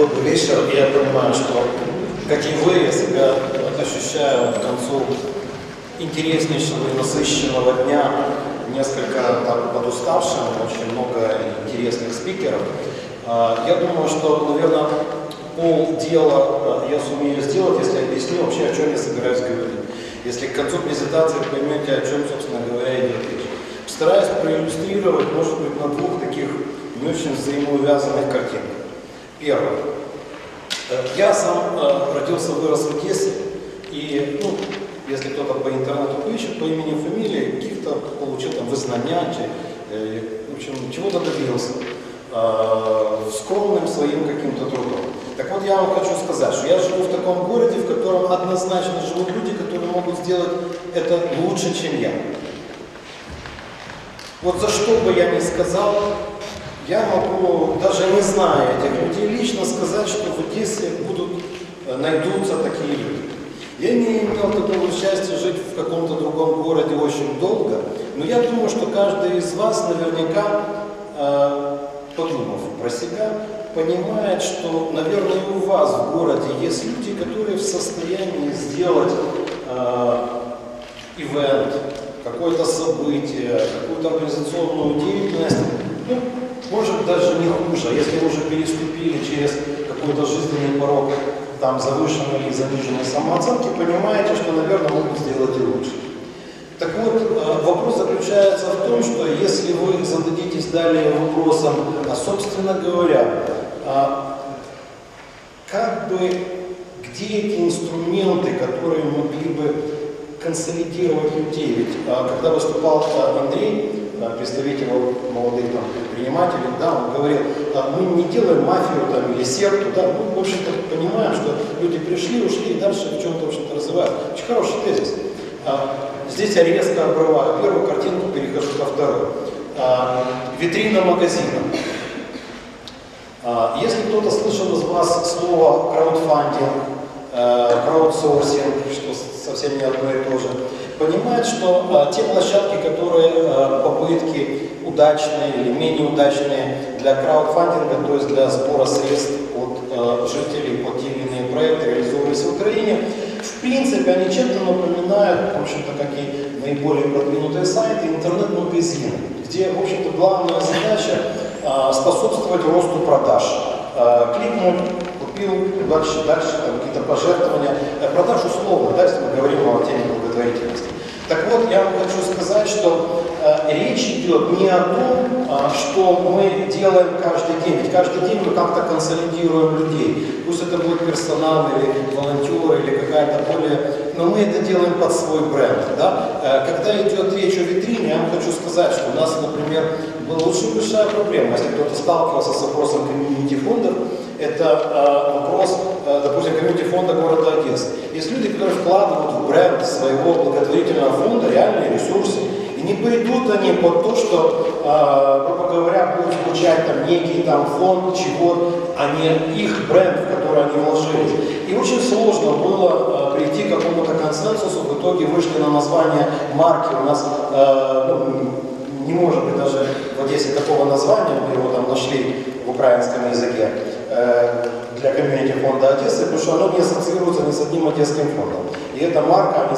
Добрый вечер. Я понимаю, что, как и вы, я себя ощущаю к концу интереснейшего и насыщенного дня, несколько так подуставшим, очень много интересных спикеров. А, Я думаю, что, наверное, пол дела э, я сумею сделать, если объясню вообще, о чем я собираюсь говорить. Если к концу презентации поймете, о чем, собственно говоря, идет речь. Постараюсь проиллюстрировать, может быть, на двух таких не очень взаимоувязанных картинках. Первое. Э, Я сам э, родился, вырос в Одессе, и, ну, если кто-то по интернету поищет, по имени фамилии, каких-то получил там вызнания, э, в общем, чего-то добился скромным своим каким-то трудом. Так вот, я вам хочу сказать, что я живу в таком городе, в котором однозначно живут люди, которые могут сделать это лучше, чем я. Вот за что бы я ни сказал, я могу, даже не зная этих людей, лично сказать, что в Одессе будут, э, найдутся такие люди. Я не имел такого счастья жить в каком-то другом городе очень долго, но я думаю, что каждый из вас наверняка, э, подумав про себя, понимает, что, наверное, у вас в городе есть люди, которые в состоянии сделать э, ивент, какое-то событие, какую-то организационную деятельность, может даже не хуже, если вы уже переступили через какой-то жизненный порог там завышенной или заниженной самооценки, понимаете, что, наверное, могут сделать и лучше. Так вот, э, вопрос заключается в том, что если вы зададитесь далее вопросом, а собственно говоря, а как бы, где эти инструменты, которые могли бы консолидировать людей? Ведь а, когда выступал а, Андрей, а, представитель молодых там, предпринимателей, да, он говорил, а, мы не делаем мафию там, или секту, да, мы, в общем-то, понимаем, что люди пришли, ушли и дальше в чем-то, в общем-то, развивают. Очень хороший тезис. А, Здесь я резко обрываю первую картинку, перехожу ко второй. А, Витрина магазина. А, Если кто-то слышал из вас слово краудфандинг, э, краудсорсинг, что совсем не одно и то же, понимает, что а, те площадки, которые а, попытки удачные или менее удачные для краудфандинга, то есть для сбора средств от э, жителей под те или иные проекты, реализовывались в Украине, в принципе, они чем-то напоминают, в общем-то, как и наиболее продвинутые сайты, интернет-магазины, где, в общем-то, главная задача а, способствовать росту продаж. А, Кликнул, купил, дальше, дальше там какие-то пожертвования. Э, Продаж условно, да, если мы говорим о теме благотворительности. Так вот, я вам хочу сказать, что э, речь идет не о том, а, что мы делаем каждый день. Ведь каждый день мы как-то консолидируем людей. Пусть это будет персонал или волонтеры, или какая-то более... Но мы это делаем под свой бренд. Да? Э, когда идет речь о витрине, я вам хочу сказать, что у нас, например, была очень большая проблема. Если кто-то сталкивался с вопросом комьюнити фондов, это э, вопрос, э, допустим, комьюнити фонда города Одессы. Есть люди, которые вкладывают в бренд своего благотворительного фонда реальные ресурсы. И не придут они под то, что, э, грубо говоря, будет звучать там некий там фонд чего, а не их бренд, в который они вложились. И очень сложно было прийти к какому-то консенсусу. В итоге вышли на название марки. У нас ну, не может быть даже в Одессе такого названия, мы его там нашли в украинском языке, для комьюнити фонда Одессы, потому что оно не ассоциируется ни с одним одесским фондом. И эта марка, они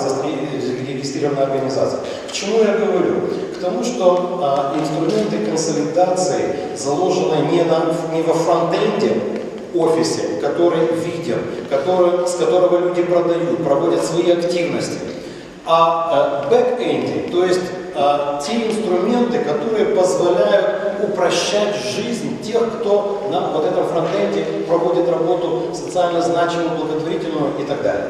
зарегистрированная организация. К чему я говорю? К тому, что а, инструменты консолидации заложены не, на, не во фронтенде офисе, который виден, который, с которого люди продают, проводят свои активности, а э, бэк-энде, то есть э, те инструменты, которые позволяют упрощать жизнь тех, кто на вот этом фронтенде проводит работу социально значимую, благотворительную и так далее.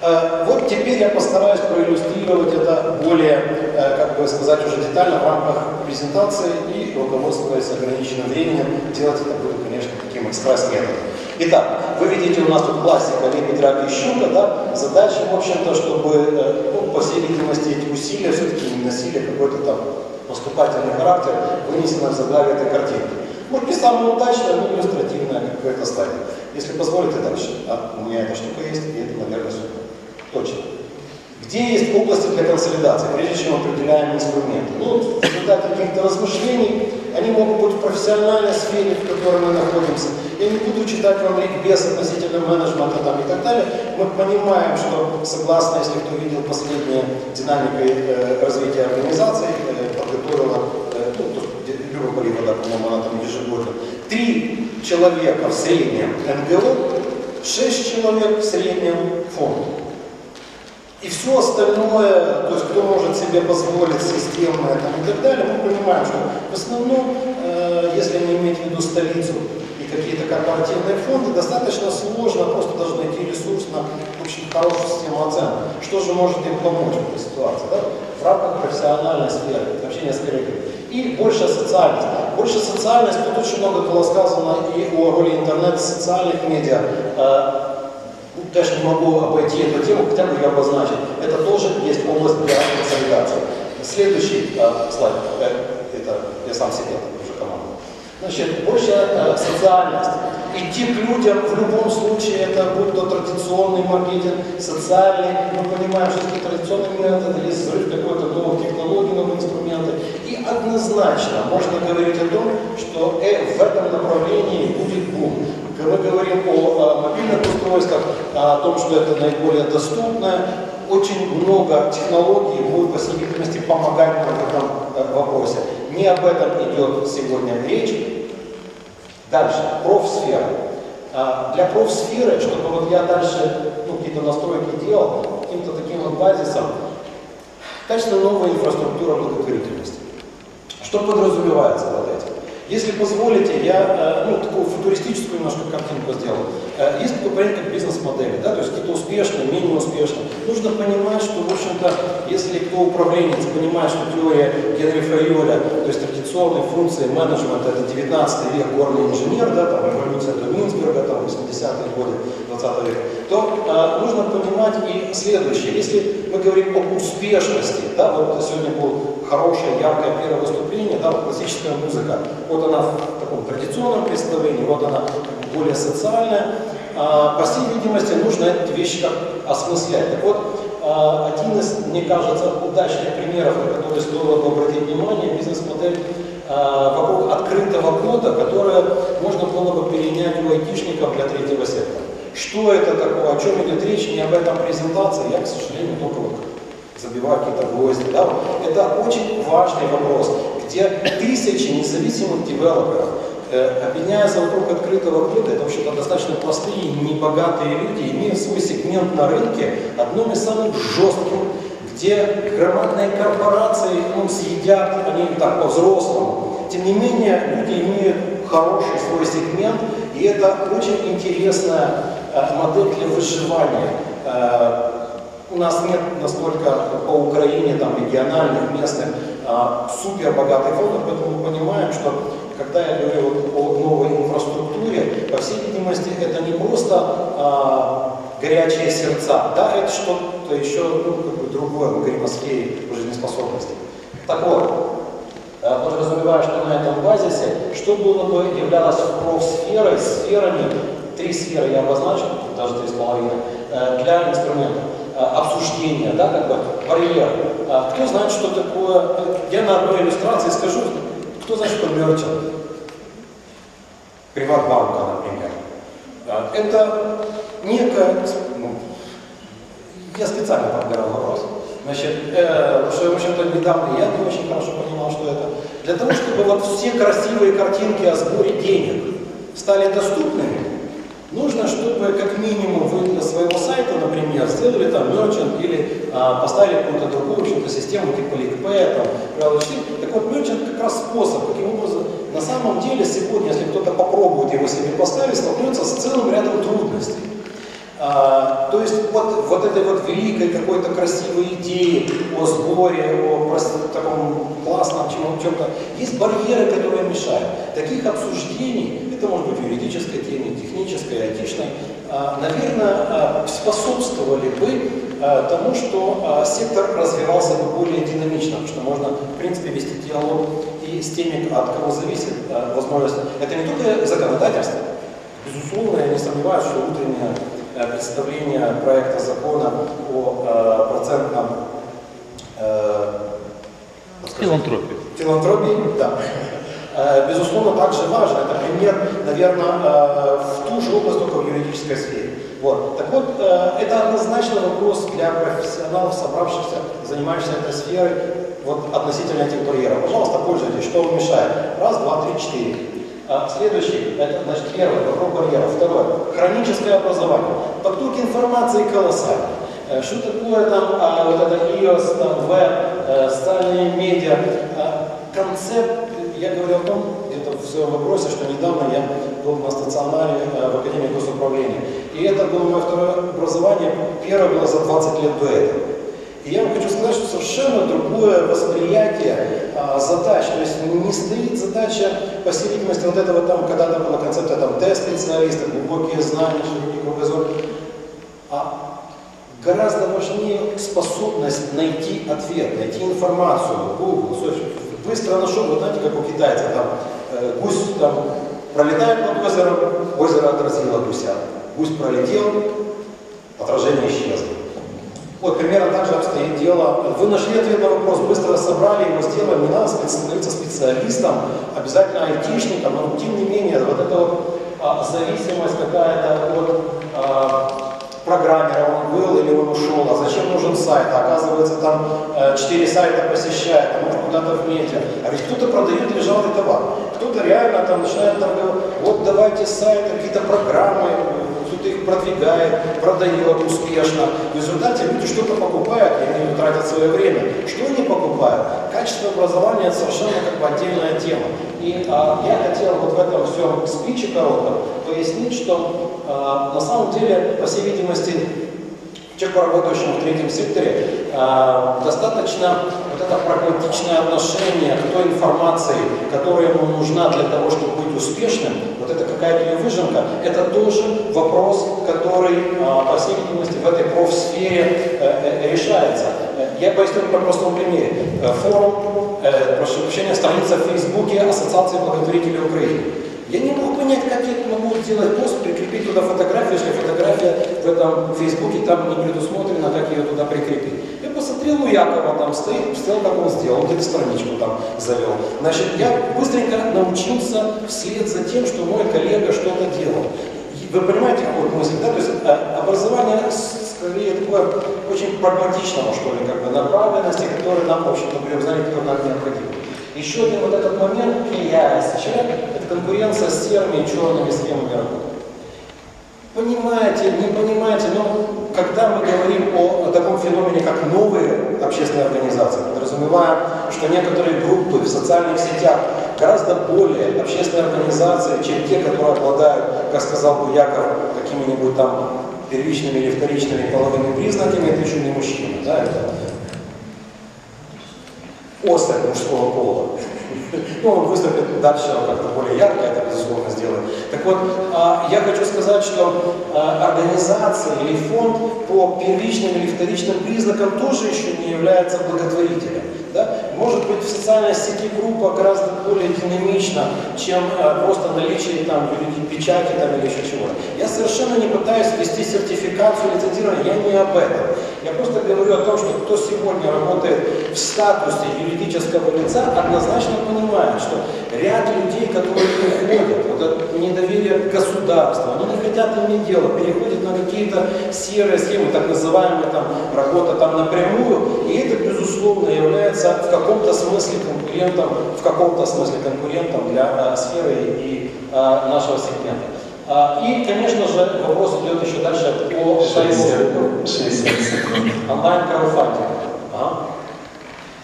Э, Вот теперь я постараюсь проиллюстрировать это более, э, как бы сказать, уже детально в рамках презентации и руководствуясь ограниченным временем. Делать это буду, конечно, таким экспресс-методом. Итак, вы видите, у нас тут классика Лепи, Драка и Щука, да? Задача, в общем-то, чтобы, э, ну, по всей видимости, эти усилия все-таки не носили какой-то там поступательный характер, вынесено в заглавие этой картинки. Может, не самая удачная, но иллюстративная какая-то стадия. Если позволите дальше, а у меня эта штука есть, и это, наверное, супер. Точно. Где есть области для консолидации, прежде чем определяем инструменты? Ну, в результате каких-то размышлений, они могут быть в профессиональной сфере, в которой мы находимся, Я не буду читать вам ликбез относительно менеджмента там и так далее. Мы понимаем, что согласно, если кто видел последние динамикой э, развития организации, э, подготовила, э, ну, бюро Поливода, по-моему, она там ежегодно, три человека в среднем НГО, шесть человек в среднем фонд. И все остальное, то есть кто может себе позволить системное там, и так далее, мы понимаем, что в основном, э, если не иметь в виду столицу и какие-то корпоративные фонды, достаточно сложно, просто должен найти ресурс на очень хорошую систему оценок. Что же может им помочь в этой ситуации? Да? В рамках профессиональной сферы, общения с коллегами. И больше социальность. Больше социальность, тут очень много было сказано и о роли интернета, социальных медиа. Э, Даже не могу обойти эту тему, хотя бы ее обозначить. Это тоже есть область для консолидации. Следующий э, слайд. Э, это я сам себе уже команда. Значит, больше э, социальность. Идти к людям в любом случае, это будь то традиционный маркетинг, социальный, мы понимаем, что есть традиционные методы, есть взрыв какой-то новых технологий, новых инструментов. И однозначно можно говорить о том, что э, в этом направлении будет бум. Мы говорим о, о мобильных устройствах, о том, что это наиболее доступно, очень много технологий будет, по всей помогать нам в этом э, вопросе. Не об этом идет сегодня речь. Дальше, профсфера. А, Для профсферы, чтобы вот я дальше ну, какие-то настройки делал, каким-то таким вот базисом, качественно новая инфраструктура благотворительности. Что подразумевается под этим? Если позволите, я э, ну, такую футуристическую немножко картинку сделал. Э, Есть такой понятие, как бизнес-модели, да, то есть какие-то успешные, менее успешные. Нужно понимать, что, в общем-то, если кто управленец понимает, что теория Генри Файоля, то есть традиционные функции менеджмента, это 19 век, горный инженер, да, там, революция до Минсберга, там, 80-е годы 20 века, то э, нужно понимать и следующее. Если мы говорим об успешности, да, вот сегодня был хорошее, яркое первое выступление, да, вот классическая музыка. Вот она в таком традиционном представлении, вот она более социальная. А, по всей видимости, нужно эти вещи как осмыслять. Так вот, а, один из, мне кажется, удачных примеров, на которые стоило бы обратить внимание, бизнес-модель а, вокруг открытого кода, которое можно было бы перенять у айтишников для третьего сектора. Что это такое, о чем идет речь, не об этом презентации, я, к сожалению, только вот забиваю какие-то гвозди. Да? Это очень важный вопрос, где тысячи независимых девелоперов э, объединяются вокруг открытого кода. Это, в общем-то, достаточно простые, небогатые люди, имеют свой сегмент на рынке, одном из самых жестких, где громадные корпорации ну, съедят, они так по-взрослому. Тем не менее, люди имеют хороший свой сегмент, и это очень интересная модель для выживания. Э, у нас нет настолько по Украине, там, региональных, местных, а, супер богатых фондов, поэтому мы понимаем, что когда я говорю вот о новой инфраструктуре, по всей видимости, это не просто а, горячие сердца, да, это что-то еще ну, как бы другое, мы говорим о сфере жизнеспособности. Так вот, э, подразумевая, что на этом базисе, что было бы являлось профсферой, сферами, три сферы я обозначил, даже три с половиной, э, для инструментов. Э, обсуждения, да, как бы барьер. А Кто знает, что такое, я на одной иллюстрации скажу, кто знает, что мерчант? Приватбанка, например. А, Это некая, ну, я специально подбирал вопрос, Значит, э, что, в общем-то, недавно я не очень хорошо понимал, что это. Для того, чтобы вот все красивые картинки о сборе денег стали доступными, Нужно, чтобы как минимум вы для своего сайта, например, сделали там мерчант или а, поставили какую-то другую, общем-то, систему типа LinkPay, там, Так вот, мерчант как раз способ, каким образом, на самом деле, сегодня, если кто-то попробует его себе поставить, столкнется с целым рядом трудностей. А, то есть вот, вот этой вот великой какой-то красивой идеи о сборе, о просто таком классном чем-то, есть барьеры, которые мешают. Таких обсуждений, это может быть юридической теме, технической, айтишной, а, наверное, а, способствовали бы а, тому, что сектор развивался бы более динамично, потому что можно, в принципе, вести диалог и с теми, от кого зависит возможность. Это не только законодательство. Безусловно, я не сомневаюсь, что утреннее представление проекта закона о процентном Филантропии. Филантропии, да. Э, безусловно, также важно. Это пример, наверное, э, в ту же область, только в юридической сфере. Вот. Так вот, э, это однозначно вопрос для профессионалов, собравшихся, занимающихся этой сферой, вот относительно этих барьеров. Пожалуйста, пользуйтесь, что вам мешает. Раз, два, три, четыре. А, следующий, это значит первый, вопрос барьеров. Второе, хроническое образование. Поток информации колоссальный. Э, что такое там а, вот это iOS, там, веб, э, социальные медиа? А, концепт, я говорил о том, где-то в своем вопросе, что недавно я был на стационаре э, в Академии госуправления. И это было мое второе образование, первое было за 20 лет до этого. И я вам хочу сказать, что совершенно другое восприятие а, задач. То есть не стоит задача, по всей видимости, вот этого там, когда-то была концепция там тест-специалиста, глубокие знания, широкий кругозор. А Гораздо важнее способность найти ответ, найти информацию. Google, быстро нашел, вы знаете, как у китайцев, там, э, гусь там, пролетает над озером, озеро отразило гуся. Гусь пролетел, отражение исчезло. Вот примерно так же обстоит дело. Вы нашли ответ на вопрос, быстро собрали его, сделали, не надо становиться специалистом, обязательно айтишником, но тем не менее, вот эта вот а, зависимость какая-то от а, программера он был или он ушел, а зачем нужен сайт, а оказывается там э, 4 сайта посещает, а может куда-то в медиа. А ведь кто-то продает лежалый товар, кто-то реально там начинает торговать, вот давайте сайты, какие-то программы, кто-то их продвигает, продает успешно. В результате люди что-то покупают, и они тратят свое время. Что они покупают? Качество образования совершенно как бы отдельная тема. И а, я хотел вот в этом всем спиче коротком пояснить, что а, на самом деле, по всей видимости, человеку, работающему в третьем секторе, а, достаточно вот это прагматичное отношение к той информации, которая ему нужна для того, чтобы быть успешным, вот это какая-то ее выжимка, это тоже вопрос, который, а, по всей видимости, в этой профсфере э, э, решается. Я поясню на простом примере. Форум, э, прошу прощения, страница в Фейсбуке Ассоциации благотворителей Украины. Я не могу понять, как я могу сделать пост, прикрепить туда фотографию, если фотография в этом Фейсбуке там не предусмотрена, как ее туда прикрепить. Я посмотрел, у Якова там стоит, сделал, как он сделал, где-то страничку там завел. Значит, я быстренько научился вслед за тем, что мой коллега что-то делал. Вы понимаете, какую мысль, да? То есть э, образование скорее такое очень прагматичного, что ли, как бы направленности, которое нам, в общем-то, при знании, которое нам необходимо. Еще один вот этот момент, сейчас, это конкуренция с серыми и черными схемами работы. Понимаете, не понимаете, но когда мы говорим о, о таком феномене, как новые общественные организации, подразумеваем, что некоторые группы в социальных сетях гораздо более общественные организации, чем те, которые обладают, как сказал бы Яков, какими-нибудь там первичными или вторичными половыми признаками, это еще не мужчина, да, это особь мужского пола. Ну, он выступит дальше как-то более ярко, это безусловно сделает. Так вот, а, я хочу сказать, что а, организация или фонд по первичным или вторичным признакам тоже еще не является благотворителем. Да? Может быть, в социальной сети группа гораздо более динамична, чем э, просто наличие там, печати там, или еще чего-то. Я совершенно не пытаюсь ввести сертификацию лицензирования, я не об этом. Просто говорю о том, что кто сегодня работает в статусе юридического лица, однозначно понимает, что ряд людей, которые приходят, вот это недоверие к государству, они не хотят иметь дело, переходят на какие-то серые схемы, так называемые там, работа там напрямую, и это, безусловно, является в каком-то смысле конкурентом, в каком-то смысле конкурентом для а, сферы и а, нашего сегмента. А, и, конечно же, вопрос идет еще дальше по онлайн-краудфандингу. Ага.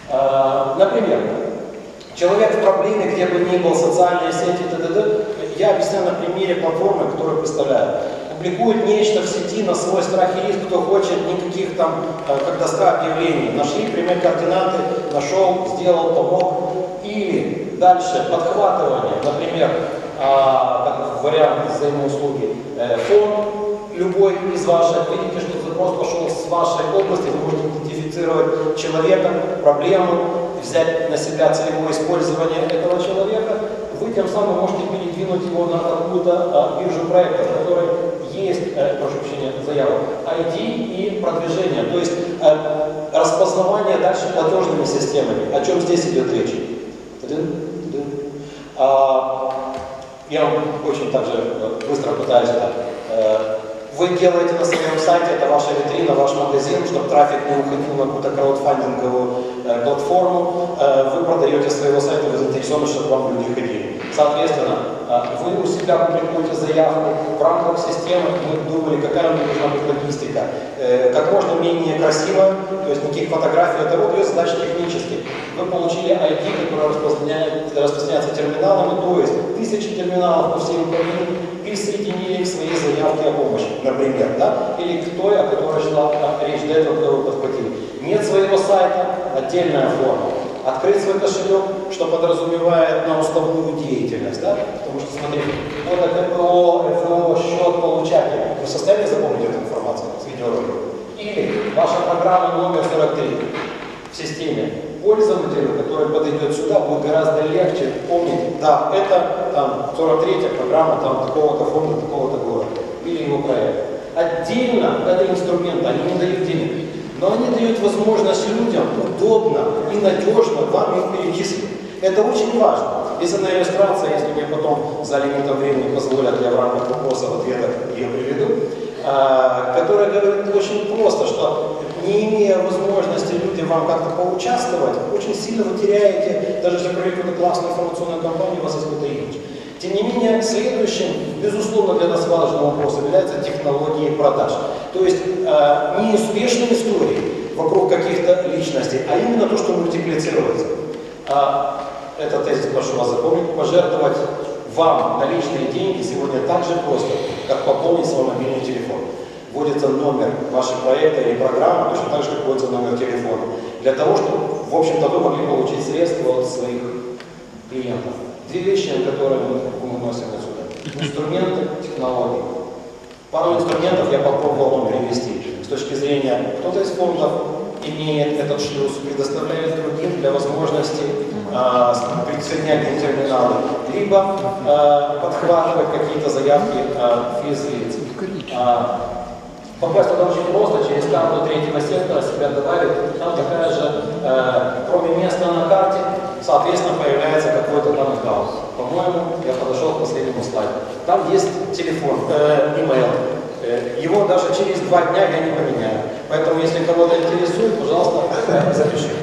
А, например, человек в проблеме, где бы ни был, социальные сети, т.д. Я объясняю на примере платформы, которую представляю публикует нечто в сети на свой страх и риск, кто хочет, никаких там, э, как доска объявлений. Нашли прямые координаты, нашел, сделал, помог. Или дальше подхватывание, например, а, вариант взаимоуслуги, э, фонд любой из ваших, видите, что запрос пошел с вашей области, вы можете идентифицировать человека, проблему, взять на себя целевое использование этого человека, вы тем самым можете передвинуть его на какую-то а, биржу проектов, которая есть, э, прошу прощения, заявок, ID и продвижение, то есть э, распознавание дальше платежными системами. О чем здесь идет речь? А, Я очень также э, быстро пытаюсь это. э, Вы делаете на своем сайте, это ваша витрина, ваш магазин, чтобы трафик не уходил на какую-то краудфандинговую платформу. Э, Вы продаете своего сайта, вы заинтересованы, чтобы вам люди ходили. Соответственно, э, вы у себя публикуете заявку в рамках системы, мы думали, какая у нее должна быть логистика. Э, Как можно менее красиво, то есть никаких фотографий, это вот ее задача технически. Вы получили ID, который распространяет- распространяется терминалами, то есть тысячи терминалов по всей Украине присоединили к своей заявке о помощи, например, да? или к той, о которой шла речь до этого, вы подхватили. Нет своего сайта, отдельная форма. Открыть свой кошелек, что подразумевает на уставную деятельность, да? Потому что, смотрите, вот КПО, ФО, счет получателя. Вы в состоянии запомнить эту информацию с видеоролика? Или ваша программа номер 43 в системе пользователю, который подойдет сюда, будет гораздо легче помнить, да, это там 43-я программа там такого-то фонда, такого-то города или его проект. Отдельно это инструмент, они не дают денег, но они дают возможность людям удобно и надежно вам их перечислить. Это очень важно. Если на иллюстрация, если мне потом за лимитом времени позволят, я в рамках вопросов ответов ее приведу, а, которая говорит очень просто, что не имея возможности люди вам как-то поучаствовать, очень сильно вы теряете, даже если провели какую-то классную информационную кампанию, у вас есть какой-то имидж. Тем не менее, следующим, безусловно, для нас важным вопросом является технологии продаж. То есть э, не успешные истории вокруг каких-то личностей, а именно то, что мультиплицируется. А, этот тезис прошу вас запомнить. Пожертвовать вам наличные деньги сегодня так же просто, как пополнить свой мобильный телефон. Вводится номер вашего проекта или программы, точно так же, как вводится номер телефона. Для того, чтобы, в общем-то, вы могли получить средства от своих клиентов. Две вещи, которые мы выносим отсюда. Инструменты, технологии. Пару инструментов я попробовал вам перевести. С точки зрения, кто-то из фондов имеет этот шлюз, предоставляет другим для возможности а, присоединять терминалы, либо а, подхватывать какие-то заявки а, физлиц. А, Попасть туда очень просто, через карту третьего сектора себя добавить, там такая же, э, кроме места на карте, соответственно, появляется какой-то там хаос. По-моему, я подошел к последнему слайду. Там есть телефон, э, email. Э, его даже через два дня я не поменяю. Поэтому, если кого-то интересует, пожалуйста, запишите.